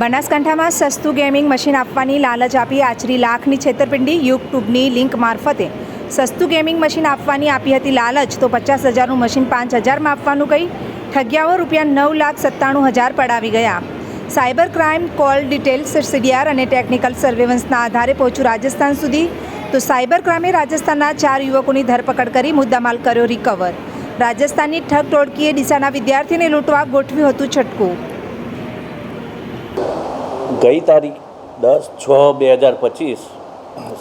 બનાસકાંઠામાં સસ્તું gaming machine આપવાની લાલચ આપી આચરી લાખની છેતરપિંડી યુટ્યુબની લિંક મારફતે. સસ્તું ગેમિંગ મશીન આપવાની આપી હતી લાલચ, તો પચાસ હજારનું મશીન પાંચ હજારમાં આપવાનું કહી ઠગ્યાઓ રૂપિયા નવ લાખ સત્તાણું હજાર પડાવી ગયા. Cyber crime call details CDR અને ટેકનિકલ સર્વેલન્સના આધારે પહોંચ્યું રાજસ્થાન સુધી. તો સાયબર ક્રાઇમે રાજસ્થાનના ચાર યુવકોની ધરપકડ કરી મુદ્દામાલ કર્યો રિકવર રાજસ્થાનની ઠગ ટોળકીએ ડીસાના વિદ્યાર્થીને લૂંટવા ગોઠવ્યું હતું છટકું. ગઈ તારીખ દસ છ બે હજાર પચીસ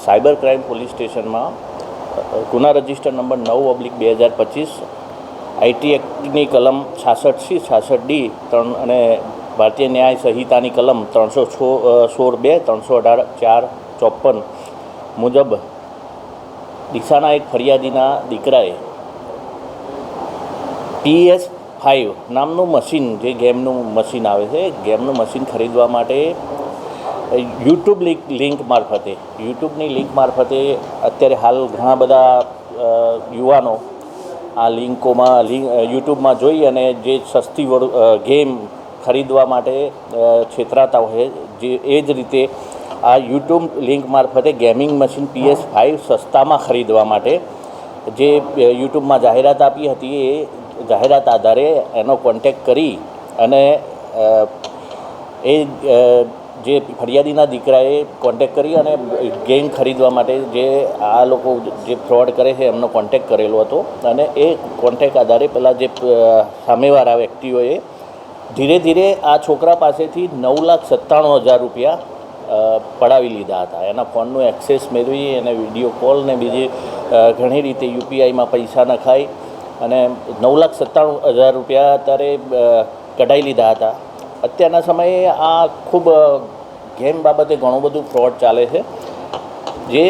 સાયબર ક્રાઇમ પોલીસ સ્ટેશનમાં ગુના રજિસ્ટર નંબર નવ ઓબ્લિક બે હજાર પચીસ આઈટી એક્ટની કલમ છાસઠ સી, છાસઠ ડી, ત્રણ અને ભારતીય ન્યાય સંહિતાની કલમ ત્રણસો છો સોળ બે, ત્રણસો અઢાર, ચાર, ચોપન મુજબ દિશાના એક ફરિયાદીના દીકરાએ પીએસ ફાઇવ નામનું મશીન, જે ગેમનું મશીન આવે છે, ગેમનું મશીન ખરીદવા માટે યુટ્યુબ લિંક લિંક મારફતે યુટ્યુબની લિંક મારફતે અત્યારે હાલ ઘણા બધા યુવાનો આ લિંકોમાં, લિંક યુટ્યુબમાં જોઈ અને જે સસ્તી ગેમ ખરીદવા માટે છેતરાતા હોય, જે, એ જ રીતે આ યુટ્યુબ લિંક મારફતે ગેમિંગ મશીન પીએસ ફાઇવ સસ્તામાં ખરીદવા માટે, જે યુટ્યુબમાં જાહેરાત આપી હતી, એ જાહેરાત આધારે એનો કોન્ટેક કરી અને એ જે ફરિયાદીના દીકરાએ કોન્ટેક કરી અને ગેમ ખરીદવા માટે જે આ લોકો જે ફ્રોડ કરે છે એમનો કોન્ટેક કરેલો હતો. અને એ કોન્ટેક આધારે પેલા જે સામેવાળા વ્યક્તિઓએ ધીરે ધીરે આ છોકરા પાસેથી નવ લાખ સત્તાણું હજાર રૂપિયા પડાવી લીધા હતા. એના ફોનનું એક્સેસ મેળવી એને વીડિયો કોલ ને બીજી ઘણી રીતે યુપીઆઈમાં પૈસા નખાઈ અને નવ લાખ સત્તાણું હજાર રૂપિયા અત્યારે કઢાઈ લીધા હતા. અત્યારના સમયે આ ખૂબ ગેમ બાબતે ઘણું બધું ફ્રોડ ચાલે છે. જે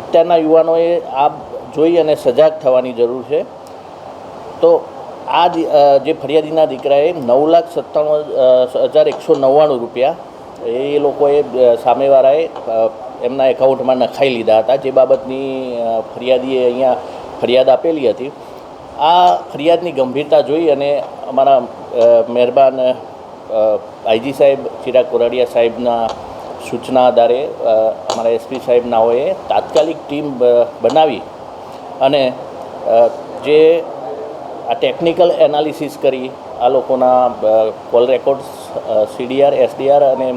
અત્યારના યુવાનોએ આ જોઈ અને સજાગ થવાની જરૂર છે. તો આ જે ફરિયાદીના દીકરાએ નવ લાખ સત્તાણું હજાર એકસો નવ્વાણું રૂપિયા એ લોકોએ સામેવાળાએ એમના એકાઉન્ટમાં નખાઈ લીધા હતા. જે બાબતની ફરિયાદીએ અહીંયા ફરિયાદ આપેલી હતી. આ ફરિયાદની ગંભીરતા જોઈ અને અમારા મહેરબાન આઈજી સાહેબ, ચિરાગ કોરાડિયા સાહેબના સૂચના આધારે અમારા એસપી સાહેબનાઓએ તાત્કાલિક ટીમ બનાવી અને જે આ ટેકનિકલ એનાલિસિસ કરી આ લોકોના કોલ રેકોર્ડ્સ સીડીઆર એસડીઆર અને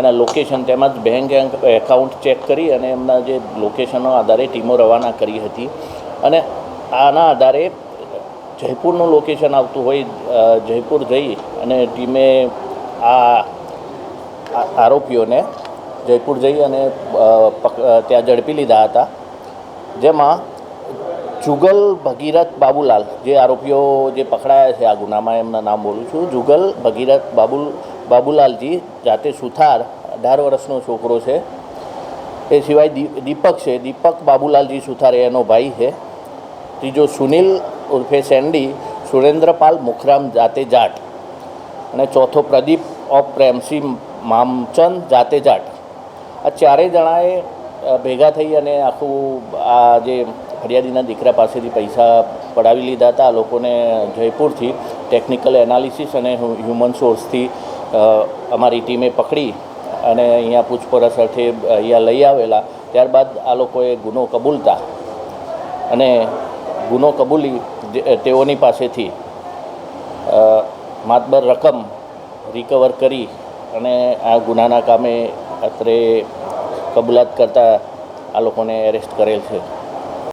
એના લોકેશન તેમજ બેંક એકાઉન્ટ ચેક કરી અને એમના જે લોકેશનો આધારે ટીમો રવાના કરી હતી. અને આના આધારે જયપુરનું લોકેશન આવતું હોય જયપુર જઈ અને ટીમે આ આરોપીઓને જયપુર જઈ અને ત્યાં ઝડપી લીધા હતા. જેમાં જુગલ ભગીરથ બાબુલાલ, જે આરોપીઓ જે પકડાયા છે, આ ગુનામાં એમના નામ બોલું છું, જુગલ ભગીરથ બાબુલ, બાબુલાલજી જાતે સુથાર, અઢાર વર્ષનો છોકરો છે. એ સિવાય દીપક છે. દીપક બાબુલાલજી સુથાર એનો ભાઈ છે. ત્રીજો સુનિલ ઉર્ફે સેન્ડી સુરેન્દ્રપાલ મુખરામ જાતે જાટ. અને ચોથો પ્રદીપ ઓફ પ્રેમસી મામચંદ જાતે જાટ. આ ચારેય જણાએ ભેગા થઈ અને આખું, આ જે ફરિયાદીના દીકરા પાસેથી પૈસા પડાવી લીધા હતા, આ લોકોને જયપુરથી ટેકનિકલ એનાલિસિસ અને હ્યુમન સોર્સથી અમારી ટીમે પકડી અને અહીંયા પૂછપરછ અર્થે અહીંયા લઈ આવેલા. ત્યારબાદ આ લોકોએ ગુનો કબૂલતા અને ગુનો કબૂલી તેઓની પાસેથી માતબર રકમ રિકવર કરી અને આ ગુનાના કામે અત્રે કબૂલાત કરતાં આ લોકોને એરેસ્ટ કરેલ છે.